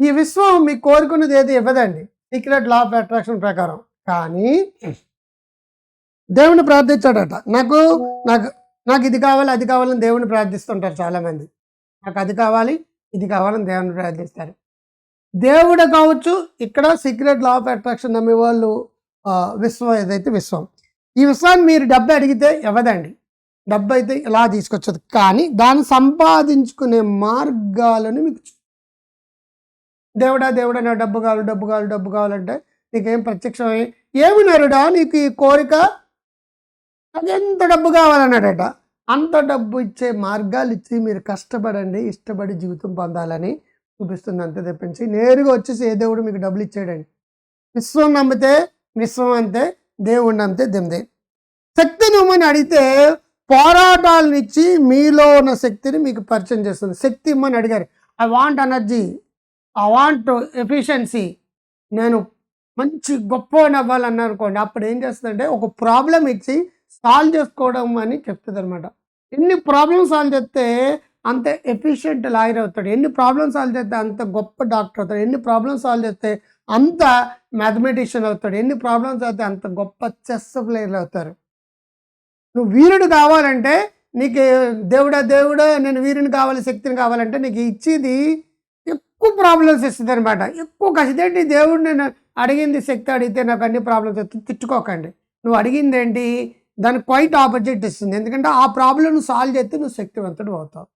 ఈ విశ్వం మీకు కోరుకున్నది ఏది ఇవ్వదండి. సీక్రెట్ లా ఆఫ్ అట్రాక్షన్ ప్రకారం. కానీ దేవుని ప్రార్థించాడట. నాకు నాకు నాకు ఇది కావాలి అది కావాలని దేవుని ప్రార్థిస్తుంటారు చాలామంది. నాకు అది కావాలి ఇది కావాలని దేవుని ప్రార్థిస్తారు. దేవుడు కావచ్చు ఇక్కడ సీక్రెట్ లా ఆఫ్ అట్రాక్షన్ నమ్మే వాళ్ళు విశ్వం ఏదైతే విశ్వం. ఈ విశ్వాన్ని మీరు డబ్బు అడిగితే ఇవ్వదండి. డబ్బు అయితే ఎలా తీసుకొచ్చదు? కానీ దాన్ని సంపాదించుకునే మార్గాలను మీకు దేవుడా దేవుడా నా డబ్బు కావాలి డబ్బు కావాలి డబ్బు కావాలంటే నీకేం ప్రత్యక్షమై ఏమి నరుడా నీకు ఈ కోరిక? నాకు ఎంత డబ్బు కావాలన్నాడట. అంత డబ్బు ఇచ్చే మార్గాలు ఇచ్చి మీరు కష్టపడండి ఇష్టపడి జీవితం పొందాలని చూపిస్తుంది అంతే తెప్పించి నేరుగా వచ్చేసి ఏ దేవుడు మీకు డబ్బులు ఇచ్చాడండి? విశ్వం నమ్మితే విశ్వం అంతే దేవుడు నమ్మితే దెమ్దే శక్తి ఇవ్వమని అడిగితే పోరాటాలను ఇచ్చి మీలో ఉన్న శక్తిని మీకు పరిచయం చేస్తుంది. శక్తి ఇమ్మని అడిగారు. I want energy. I want efficiency. నేను మంచి గొప్ప అవ్వాలన్నారు అనుకోండి అప్పుడు ఏం చేస్తుందంటే ఒక ప్రాబ్లం ఇచ్చి సాల్వ్ చేసుకోవడం అని చెప్తుంది అనమాట ఎన్ని ప్రాబ్లమ్ సాల్వ్ చేస్తే అంత ఎఫిషియెంట్ లాయర్ అవుతాడు. ఎన్ని ప్రాబ్లమ్ సాల్వ్ చేస్తే అంత గొప్ప డాక్టర్ అవుతాడు. ఎన్ని ప్రాబ్లమ్ సాల్వ్ చేస్తే అంత మ్యాథమెటిషియన్ అవుతాడు. ఎన్ని ప్రాబ్లమ్స్ అయితే అంత గొప్ప చెస్ ప్లేయర్లు అవుతారు. నువ్వు వీరుడు కావాలంటే నీకు దేవుడా దేవుడా నేను వీరుని కావాలి శక్తిని కావాలంటే నీకు ఇచ్చేది ఎక్కువ ప్రాబ్లమ్స్ ఇస్తుంది అనమాట ఎక్కువ కసిదేంటి దేవుడు నేను అడిగింది శక్తి అడిగితే నాకు అన్ని ప్రాబ్లమ్స్ వస్తుంది తిట్టుకోకండి. నువ్వు అడిగింది ఏంటి దానికి క్వైట్ ఆపోజిట్ ఇస్తుంది. ఎందుకంటే ఆ ప్రాబ్లమ్ సాల్వ్ చేస్తే నువ్వు శక్తివంతుడు అవుతావు.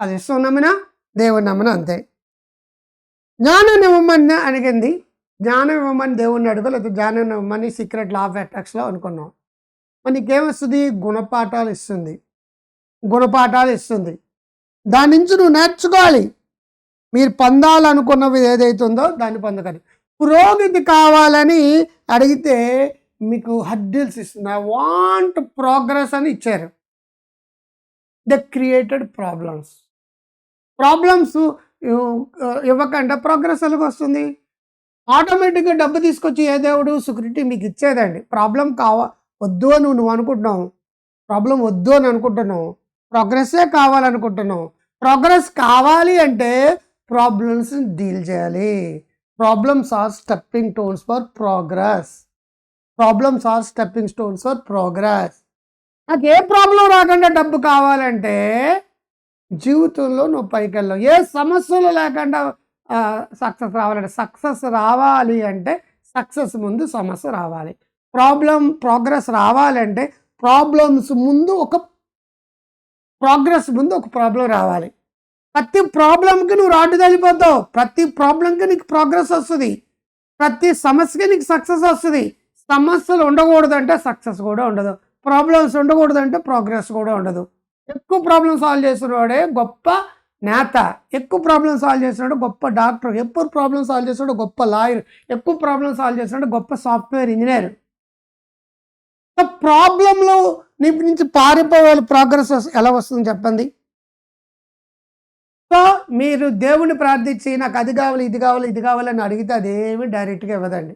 అది ఇష్టం నమ్మినా దేవుడు నమ్మినా అంతే. జ్ఞానం ఇవ్వమని అడిగింది. జ్ఞానం ఇవ్వమని దేవుడిని అడుగు లేకపోతే జ్ఞానం ఇవ్వమని సీక్రెట్ లా ఆఫ్ అటాక్స్లో అనుకున్నాం. మరి నీకేమిస్తుంది? గుణపాఠాలు ఇస్తుంది. గుణపాఠాలు ఇస్తుంది. దాని నుంచి నువ్వు నేర్చుకోవాలి. మీరు పొందాలనుకున్నవి ఏదైతే ఉందో దాన్ని పొందగలి పురోగతి కావాలని అడిగితే మీకు హడ్డిల్స్ ఇస్తుంది. ఐ వాంట్ ప్రోగ్రెస్ అని ఇచ్చారు. The created problems. ప్రాబ్లమ్స్ ఇవ్వకుండా ప్రోగ్రెస్ ఎలాగ వస్తుంది? ఆటోమేటిక్గా డబ్బు తీసుకొచ్చి ఏ దేవుడు సెక్యూరిటీ మీకు ఇచ్చేదండి. ప్రాబ్లం కావా వద్దు అని నువ్వు అనుకుంటున్నావు. ప్రాబ్లం వద్దు అని అనుకుంటున్నావు. ప్రోగ్రెస్సే కావాలనుకుంటున్నావు. ప్రోగ్రెస్ కావాలి అంటే ప్రాబ్లమ్స్ని డీల్ చేయాలి. Problems are stepping stones for progress. Problems are stepping stones for progress. నాకు ఏ ప్రాబ్లం రాకుండా డబ్బు కావాలంటే జీవితంలో నువ్వు పైకి వెళ్ళావు. ఏ సమస్యలు లేకుండా సక్సెస్ రావాలంటే సక్సెస్ రావాలి అంటే సక్సెస్ ముందు సమస్య రావాలి. ప్రాబ్లం ప్రోగ్రెస్ రావాలంటే ప్రాబ్లమ్స్ ముందు ఒక ప్రోగ్రెస్ ముందు ఒక ప్రాబ్లం రావాలి. ప్రతి ప్రాబ్లంకి నువ్వు రాటు తగిలిపోతావు. ప్రతి ప్రాబ్లంకి నీకు ప్రోగ్రెస్ వస్తుంది. ప్రతి సమస్యకి నీకు సక్సెస్ వస్తుంది. సమస్యలు ఉండకూడదు అంటే సక్సెస్ కూడా ఉండదు. ప్రాబ్లమ్స్ ఉండకూడదు అంటే ప్రోగ్రెస్ కూడా ఉండదు. ఎక్కువ ప్రాబ్లం సాల్వ్ చేసినవాడే గొప్ప నేత. ఎక్కువ ప్రాబ్లం సాల్వ్ చేసినాడు గొప్ప డాక్టర్. ఎక్కువ ప్రాబ్లం సాల్వ్ చేసినాడు గొప్ప లాయర్. ఎక్కువ ప్రాబ్లం సాల్వ్ చేసినాడు గొప్ప సాఫ్ట్వేర్ ఇంజనీర్. ప్రాబ్లంలో నుంచి పారిపోవాలి ప్రోగ్రెస్ ఎలా వస్తుంది చెప్పండి. సో మీరు దేవుని ప్రార్థించి నాకు అది కావాలి ఇది కావాలి ఇది కావాలని అడిగితే అదేమి డైరెక్ట్గా ఇవ్వదండి.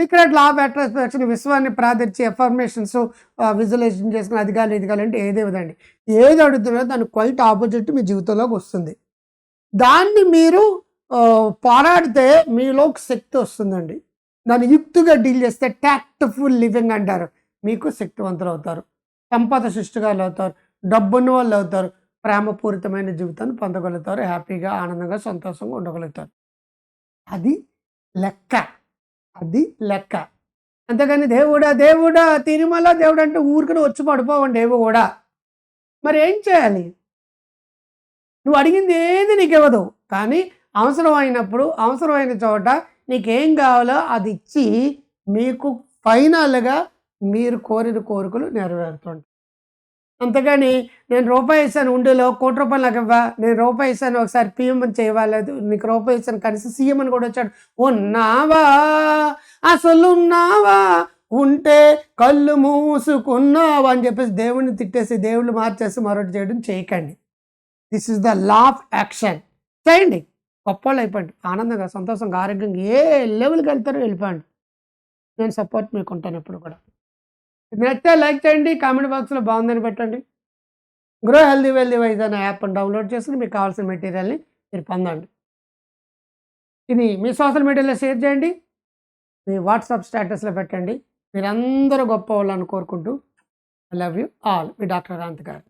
సీక్రెట్ లా ఆఫ్ అట్రాక్షన్ విశ్వాన్ని ప్రార్థించి ఎఫర్మేషన్స్ విజువలైజేషన్ చేసుకుని అది కావాలి ఇది కావాలంటే ఏది ఇవ్వదండి. ఏది అడుగుతున్నారో దాని క్వైట్ ఆపోజిట్ మీ జీవితంలోకి వస్తుంది. దాన్ని మీరు పోరాడితే మీలోకి శక్తి వస్తుందండి. దాన్ని యుక్తిగా డీల్ చేస్తే ట్యాక్ట్ఫుల్ లివింగ్ అంటారు. మీకు శక్తివంతులు అవుతారు. సంపద సృష్టిగాలు అవుతారు. డబ్బున్న వాళ్ళు అవుతారు. ప్రేమపూరితమైన జీవితాన్ని పొందగలుగుతారు. హ్యాపీగా ఆనందంగా సంతోషంగా ఉండగలుగుతారు. అది లెక్క. అది లెక్క. అంతేగాని దేవుడా దేవుడా తిరుమల దేవుడు అంటే ఊరికనే వచ్చి పడిపోవండి ఏవో కూడా. మరి ఏం చేయాలి? నువ్వు అడిగింది ఏది నీకు ఇవ్వదు. కానీ అవసరమైనప్పుడు అవసరమైన చోట నీకేం కావాలో అది ఇచ్చి మీకు ఫైనల్గా మీరు కోరిన కోరికలు నెరవేరుతుంటాయి. అంతేగాని నేను రూపాయి ఇస్తాను ఉండిలో కోటి రూపాయలు నాకు ఇవ్వ నేను రూపాయి ఇస్తాను ఒకసారి పిఎం అని చేయవాలేదు నీకు రూపాయి ఇస్తాను కనీసం సీఎం అని కూడా వచ్చాడు. ఉన్నావా? అసలు ఉన్నావా? ఉంటే కళ్ళు మూసుకున్నావా అని చెప్పేసి దేవుడిని తిట్టేసి దేవుళ్ళు మార్చేసి మరొకటి చేయడం చేయకండి. This is the law of action చేయండి. గొప్పవాళ్ళు అయిపోండి ఆనందంగా సంతోషంగా ఆరోగ్యంగా ఏ లెవెల్కి వెళ్తారో వెళ్ళిపోండి నేను సపోర్ట్ మీకు ఉంటాను ఎప్పుడు కూడా. నచ్చితే లైక్ చేయండి కామెంట్ బాక్స్లో బాగుందని పెట్టండి. గ్రో హెల్దీ వెల్దీ వైజ్ అనే యాప్ని డౌన్లోడ్ చేసుకుని మీకు కావాల్సిన మెటీరియల్ని మీరు పొందండి. ఇది మీ సోషల్ మీడియాలో షేర్ చేయండి. మీ వాట్సాప్ స్టేటస్లో పెట్టండి. మీరందరూ గొప్ప వాళ్ళని కోరుకుంటూ ఐ లవ్ యూ ఆల్. మీ డాక్టర్ రాంత్ గారు.